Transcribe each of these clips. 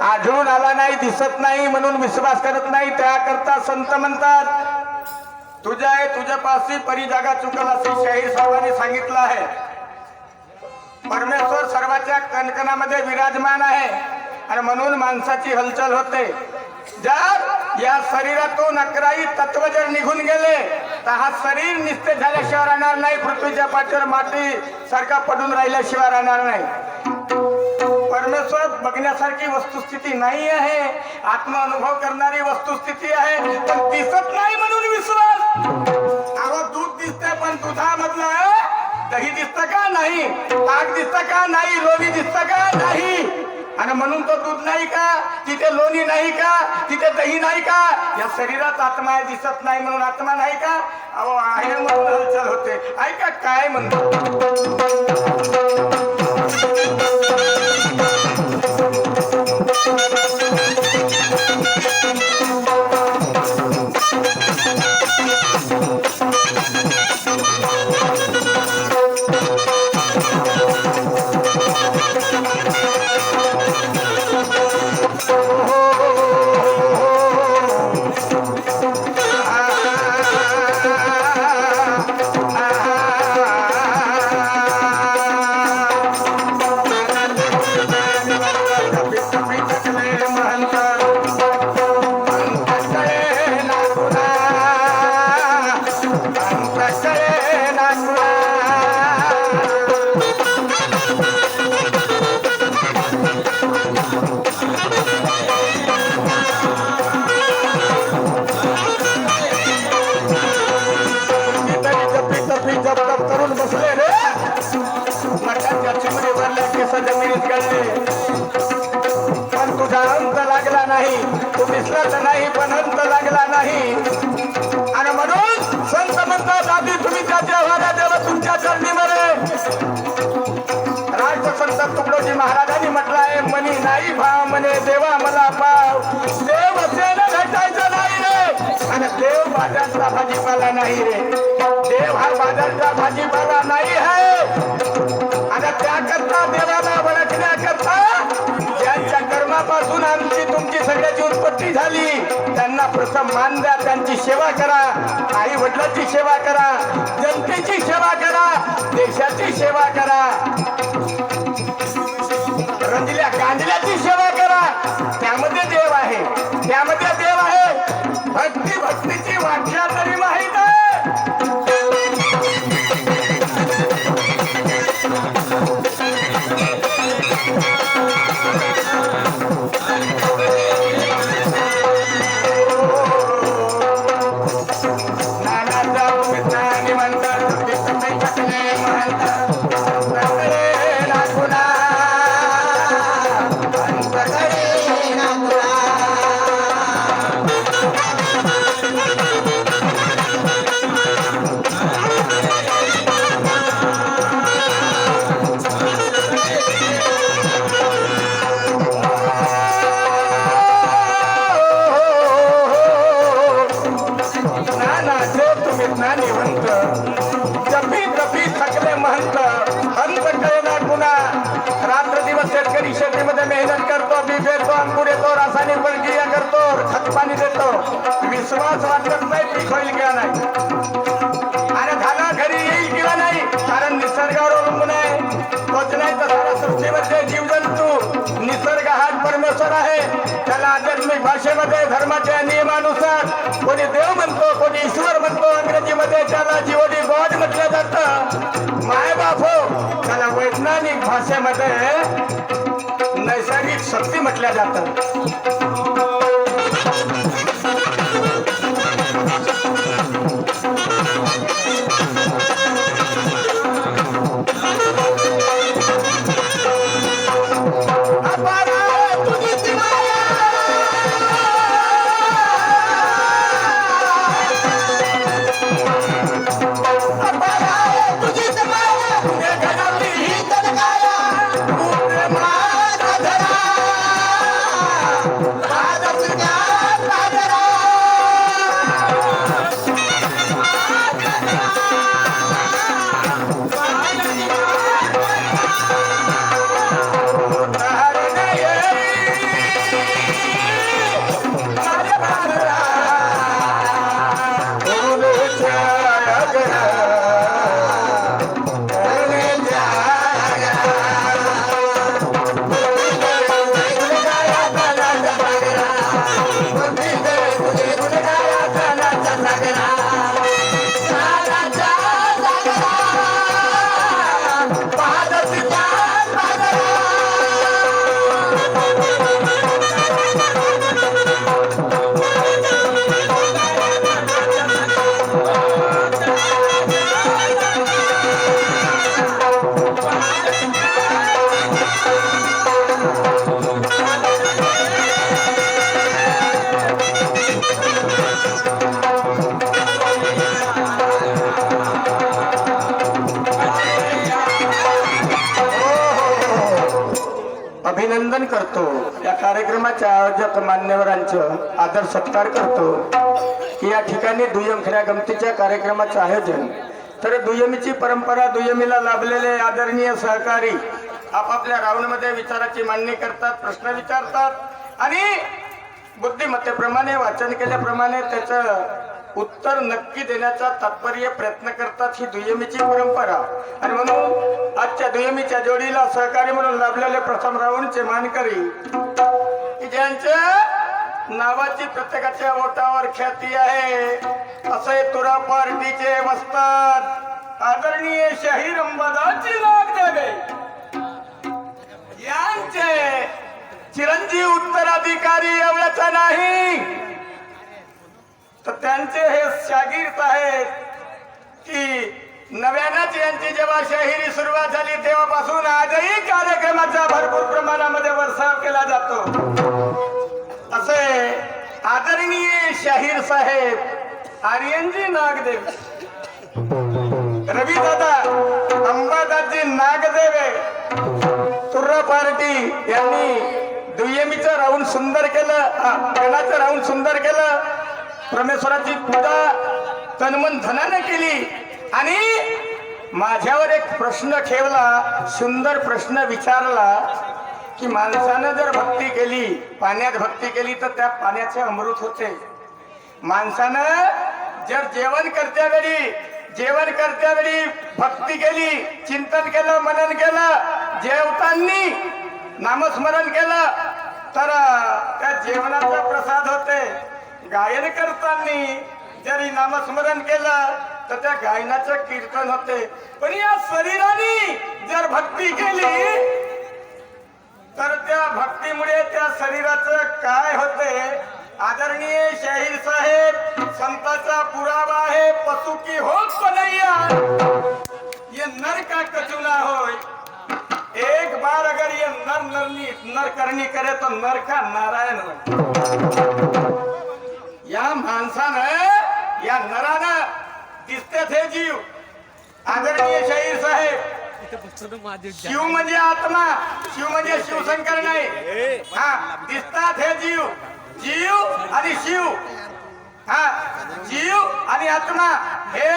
आढळून आला नाही दिसत नाही म्हणून विश्वास करत नाही. त्याकरता संत म्हणतात तुझ्या आहे तुझ्यापाशी परी जागा चुकल असं शाहीर साहेबांनी सांगितलं आहे. परमेश्वर सर्वाच्या कणकणामध्ये विराजमान आहे आणि म्हणून माणसाची हलचल होते. जर या शरीरातून अकराई तत्व जर निघून गेले तर हा शरीर निस्तेज झाल्याशिवाय राहणार नाही पृथ्वीच्या पाठीवर माती सारखा पडून राहिल्याशिवाय राहणार नाही. परमेश्वर बघण्यासारखी वस्तुस्थिती नाही आहे. आत्मानुभव करणारी वस्तुस्थिती आहे. पण दिसत नाही म्हणून विश्वास. अहो दूध दिसते पण दुधामधलं दही दिसतं का नाही? ताक दिसतं का नाही? लोणी दिसतं का नाही? आणि म्हणून तो दूध नाही का? तिथे लोणी नाही का? तिथे दही नाही का? या शरीरात आत्मा आहे दिसत नाही म्हणून आत्मा नाही का? अहो आहे म्हणून हलचल होते. ऐका काय म्हणतो? राजसंत तुकडोजी महाराजांनी म्हटलं आहे मनी नाही भाव म्हणे देवा मला पाव. देव असेल भेटायचं नाही रे. आणि देव बाजारचा भाजीपाला नाही रे. देव हा बाजारचा भाजीपाला नाही आहे. आणि त्याकरता देवाला कर्मापासून तुमची सगळ्याची उत्पत्ती झाली. त्यांना प्रथम मान द्या त्यांची सेवा करा. आई वडिलांची सेवा करा. जनतेची सेवा करा. देशाची सेवा करा. रंजल्या गांजल्याची सेवा करा. त्यामध्ये देव आहे. त्यामध्ये देव आहे. भक्ती भक्तीची व्याख्या तरी माहीत नानाचे तुम्ही जपी तपी थकले महंत हंत कळला गुन्हा. रात्र दिवस शेतकरी शेतीमध्ये मेहनत करतो बी देतो अंकुर येतो रासायनिक प्रक्रिया करतो खत पाणी देतो. विश्वास वाटत नाही पीक होईल किंवा नाही. अरे झाला घरी येईल किंवा नाही कारण निसर्गावर अवलंबून आहे. तोच नाही तर सारा सृष्टीमध्ये जीव परमेश्वर आहे. त्याला आध्यात्मिक भाषेमध्ये धर्माच्या नियमानुसार कोणी देव म्हणतो कोणी ईश्वर म्हणतो इंग्रजीमध्ये त्याला जीवनी गॉड म्हटलं जातं. माय बाप हो त्याला वैज्ञानिक भाषेमध्ये नैसर्गिक शक्ती म्हटल्या जातं. Amém. अभिनंदन करतो. या कार्यक्रमाच्या आयोजक मान्यवरांचं आदर सत्कार करतो. की या ठिकाणी दुय्यम खऱ्या गमतीच्या कार्यक्रमाचं आयोजन. तर दुय्यमीची परंपरा दुय्यमीला लाभलेले आदरणीय सहकारी आपापल्या राऊंडमध्ये विचाराची मांडणी करतात प्रश्न विचारतात आणि बुद्धिमत्तेप्रमाणे वाचन केल्याप्रमाणे त्याचं उत्तर नक्की देण्याचा तात्पर्य प्रयत्न करतात ही दुय्यमीची परंपरा. आणि म्हणून आजच्या दुय्यमीच्या जोडीला सहकारी म्हणून लाभलेले प्रथम रावणचे मानकरी. ज्यांच्या नावाची प्रत्येकाच्या ओटावर ख्याती आहे असे तुरा पार्टीचे वस्तात आदरणीय शाहीर अंबादाची नाग द्यावे यांचे चिरंजीव उत्तराधिकारी एवढ्याचा नाही. तर त्यांचे हे शागीर आहेत की नव्यानंच यांची जेव्हा शाहिरी सुरुवात झाली तेव्हापासून आजही कार्यक्रमाचा भरपूर प्रमाणामध्ये वर्षाव केला जातो. असे आदरणीय शाहीर साहेब आर्यनजी नागदेव. रवीदादा अंबादाजी नागदेवे तुर्रा पार्टी यांनी दुय्यमीचं राऊंड सुंदर केलं गणाचं राऊंड सुंदर केलं परमेश्वराची पूजा तनमन धनाने केली. आणि माझ्यावर एक प्रश्न ठेवला सुंदर प्रश्न विचारला की माणसानं जर भक्ती केली पाण्यात भक्ती केली तर त्या पाण्याचे अमृत होते. माणसानं जर जेवण करत्या वेळी जेवण करत्या वेळी भक्ती केली चिंतन केलं मनन केलं जेवताना नामस्मरण केलं तर त्या जेवणाचा प्रसाद होते. गायन करताना जरी नामस्मरण केलं तर त्या गायनाचं कीर्तन होते. पण या शरीराने जर भक्ती केली तर त्या भक्तीमुळे त्या शरीराचं काय होते? आदरणीय शाहीर साहेब संताचा पुरावा आहे पशु की होत पनैया ये नर का कचुना होय. एक बार अगर ये नर नरनी नर करनी करे तो नर का नारायण होय. या माणसानं या नरानं दिसते हे जीव. आदरणीय शाहीर साहेब शिव म्हणजे आत्मा शिव म्हणजे शिवशंकर नाही. हा दिसतात हे जीव. जीव आणि शिव. हा जीव आणि आत्मा हे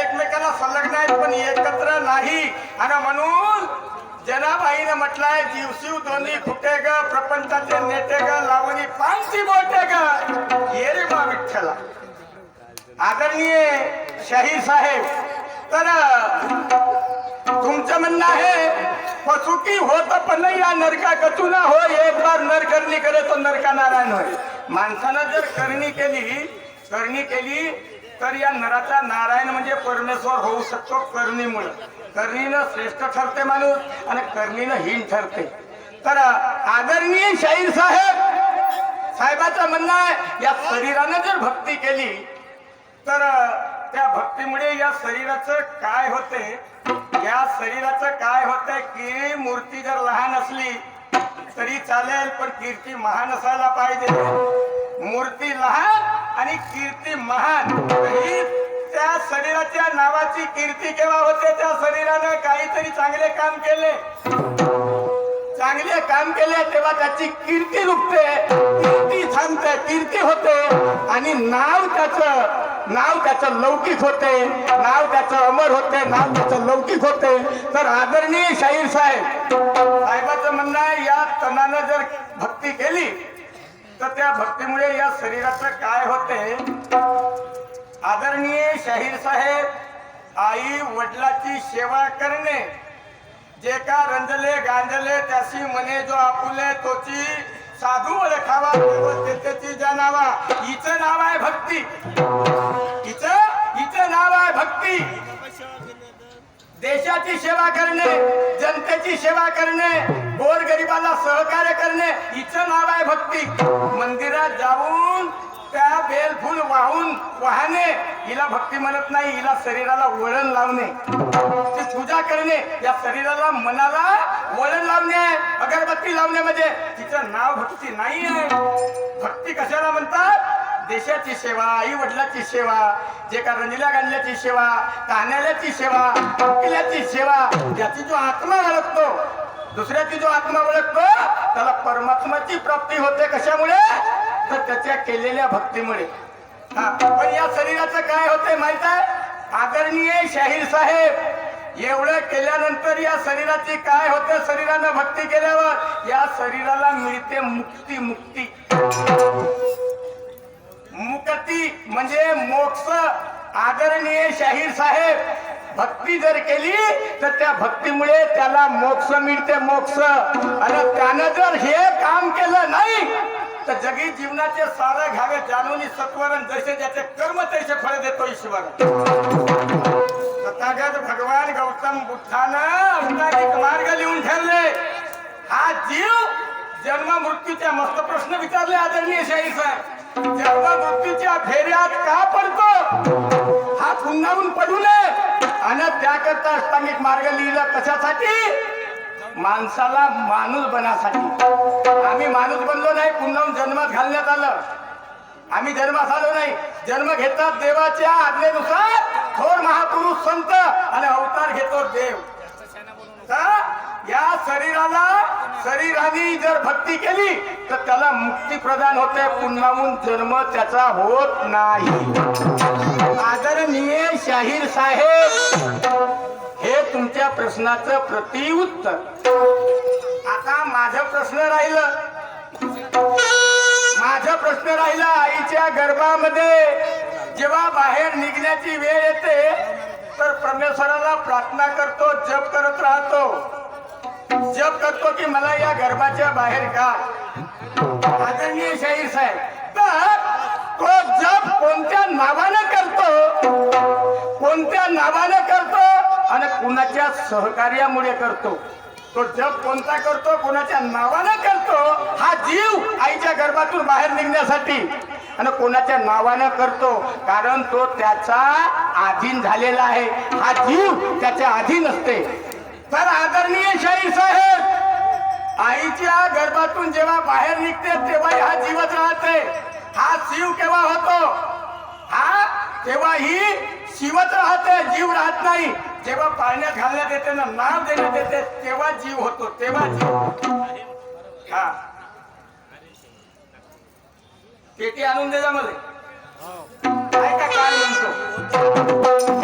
एकमेकाला संलग्न आहेत पण एकत्र नाही. आणि म्हणून जनाबाईने म्हटलंय जीवशिव दोन्ही खुटे ग प्रपंचाचे नेटे ग लावणी पाचशी बोटे ग येरे बा विठ्ठला. आदरणीय शाही साहेब तर तुमचं म्हणणं आहे पसुकी होत पण नाही या नरका कचुना हो एक बार नर करणी करे तो नरका नारायण होय. माणसानं जर करणी केली करणी केली तर या नराचा नारायण म्हणजे परमेश्वर होऊ शकतो करणीमुळे करणीनं श्रेष्ठ ठरते माणूस आणि करणीनं हीन ठरते. तर आदरणीय शाहीर साहेब साहेबाचं म्हणणं आहे या शरीरानं जर भक्ती केली तर त्या भक्तीमुळे या शरीराचं काय होते? या शरीराचं काय होतंय की मूर्ती जर लहान असली तरी चालेल पण कीर्ती महान असायला पाहिजे. मूर्ती लहान आणि कीर्ती महान ही त्या शरीराच्या नावाची कीर्ती केव्हा होते? त्या शरीरानं काहीतरी चांगले काम केले. चांगले काम केले तेव्हा त्याची कीर्ती रुपते कीर्ती थांबते कीर्ती होते. आणि नाव त्याचं नाव त्याचं लौकिक होते. नाव त्याचं अमर होते नाव त्याचं लौकिक होते. तर आदरणीय शाहीर साहेब साहेबाचं म्हणणं आहे या तनानं जर भक्ती केली तर त्या भक्तीमुळे या शरीराचं काय होते? आदरणीय शाहीर साहेब आई वडिलाची सेवा करणे जे का रंजले गांजले त्याशी म्हणे जो आपुले तोची साधू ओळखावा त्याची जाणावा. हिचं नाव आहे भक्ती. हिचं हिचं नाव आहे भक्ती. देशाची सेवा करणे जनतेची सेवा करणे गोरगरिबाला सहकार्य करणे हिचं नाव आहे भक्ती. मंदिरात जाऊन त्या बेलफूल वाहून वाहणे हिला भक्ती म्हणत नाही हिला शरीराला वळण लावणे. ती पूजा करणे या शरीराला मनाला वळण लावणे अगरबत्ती लावणे म्हणजे तिचं नाव भक्ती नाही आहे. भक्ती कशाला म्हणतात? देशाची सेवा आई वडिलाची सेवा जे का रणिल्या गांजल्याची सेवा तान्याची सेवा कोकिल्याची सेवा याची जो आत्मा ओळखतो दुसऱ्याची जो आत्मा ओळखतो त्याला परमात्माची प्राप्ती होते कशामुळे? तर त्याच्या केलेल्या भक्तीमुळे. पण या शरीराचं काय होतंय माहीत आहे? आदरणीय शाहीर साहेब एवढं केल्यानंतर या शरीराची काय होते शरीरानं भक्ती केल्यावर या शरीराला मिळते मुक्ती मुक्ती. मुक्ती म्हणजे मोक्ष. आदरणीय शाहीर साहेब भक्ती जर केली तर त्या भक्तीमुळे त्याला मोक्ष मिळते मोक्ष. आणि त्यानं जर हे काम केलं नाही तर जगी जीवनाचे सारं घ्यावे जाणून सत्वरण जसे ज्याचे कर्म तैसे फळ देतो ईश्वर. तथागत भगवान गौतम बुद्धानं अष्टांगिक मार्ग लिहून ठेवले. हा जीव जन्म मृत्यूच्या मस्त प्रश्न विचारले आदरणीय शाही साहेब. जन्म मृत्यूच्या फेऱ्यात का पडतो? हा पुन्हाहून पडू नये. आणि त्याकरता अष्टांगिक मार्ग लिहिला कशासाठी? माणसाला माणूस बनासाठी. आम्ही माणूस बनलो नाही पुन्हाहून जन्मात घालण्यात आलं. आम्ही जन्मास आलो नाही. जन्म घेतात देवाच्या आज्ञेनुसार थोर महापुरुष संत आणि अवतार घेतो देव. या शरीराला शरीराने जर भक्ती केली तर त्याला मुक्ती प्रदान होते. पुन्हाहून जन्म त्याचा होत नाही. आदरणीय शाहीर साहेब तुमच्या प्रश्नाचं प्रतिउत्तर आता माझा प्रश्न राहिलं. माझा प्रश्न राहिला आईच्या गर्भामध्ये. जेव्हा बाहेर निघण्याची वेळ येते तर परमेश्वराला प्रार्थना करतो जप करत राहतो. जप करतो की मला या गर्भाच्या बाहेर का? आदरणीय शाहीर साहेब तर तो जप कोणत्या नावानं करतो? कोणत्या नावानं करतो? आणि कुणाच्या सहकार्यामुळे करतो? तो जप कोणता करतो? कोणाच्या नावानं करतो? हा जीव आईच्या गर्भातून बाहेर निघण्यासाठी. आणि कोणाच्या नावानं करतो? कारण तो त्याचा अधीन झालेला आहे. हा जीव त्याच्या अधीन असते. तर आदरणीय शाहीर साहेब आईच्या गर्भातून जेव्हा बाहेर निघते तेव्हा हा जीवच राहते. हा शिव केव्हा होतो? हा तेव्हा ही शिवच राहते जीव राहत नाही. जेव्हा पाळण्यात घालण्यात येते ना नाव देण्यात येते तेव्हा जीव होतो तेव्हा जीव हा. पेटी आणून दे मध्ये काय का काय म्हणतो.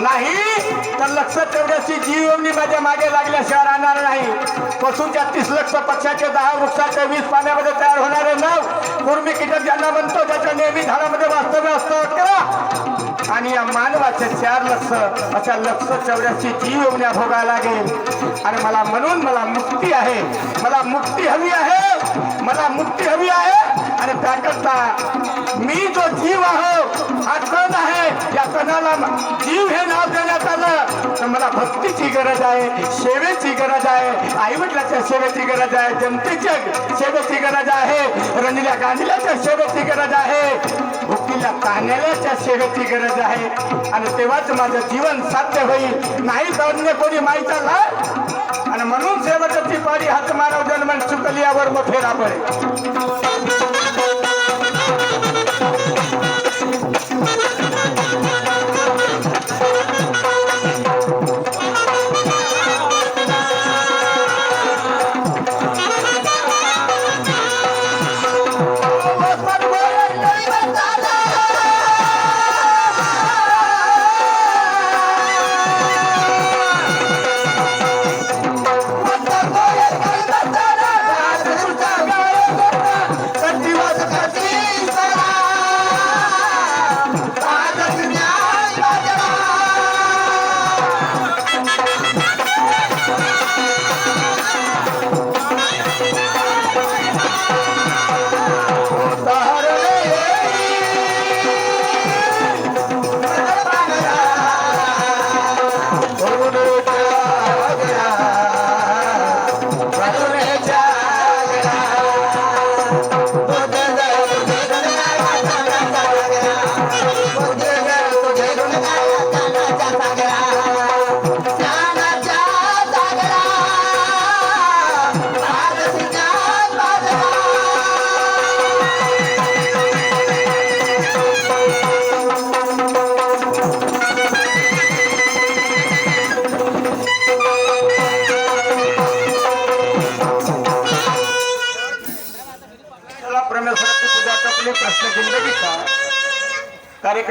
नाही तर लक्ष चौऱ्याऐंशी जीवनी माझ्या मागे लागल्याशिवाय राहणार नाही. पशूच्या तीस लक्ष पक्षाचे दहा वृक्षाच्या वीस पाण्यामध्ये तयार होणारे नव कुर्मी कीटक ज्यांना म्हणतो त्याच्या नेहमी झाडामध्ये वास्तव्य असतं करा आणि या मानवाचे चार लक्ष अशा लक्ष चौऱ्याशी जीव येऊन भोगायला लागेल. आणि मला म्हणून मला मुक्ती आहे. मला मुक्ती हवी आहे. मला मुक्ती हवी आहे. आणि त्याकरता मी जो जीव आहो हा कण आहे. या कणाला जीव हे नाव देण्यात आलं. तर मला भक्तीची गरज आहे सेवेची गरज आहे. आई वडिलाच्या सेवेची गरज आहे जनतेच्या सेवेची गरज आहे. रंजल्या गांधीलाच्या सेवेची गरज आहे. भुकीला कान्याल्याच्या सेवेची गरज आहे. आणि तेव्हाच माझं जीवन साध्य होईल. नाही जाऊन कोणी माहीत आला आणि म्हणून सेवकाची पारी हात मानव जन्म चुकली यावर मोठे राबळे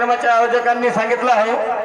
कार्यक्रमाच्या आयोजकांनी सांगितलं आहे.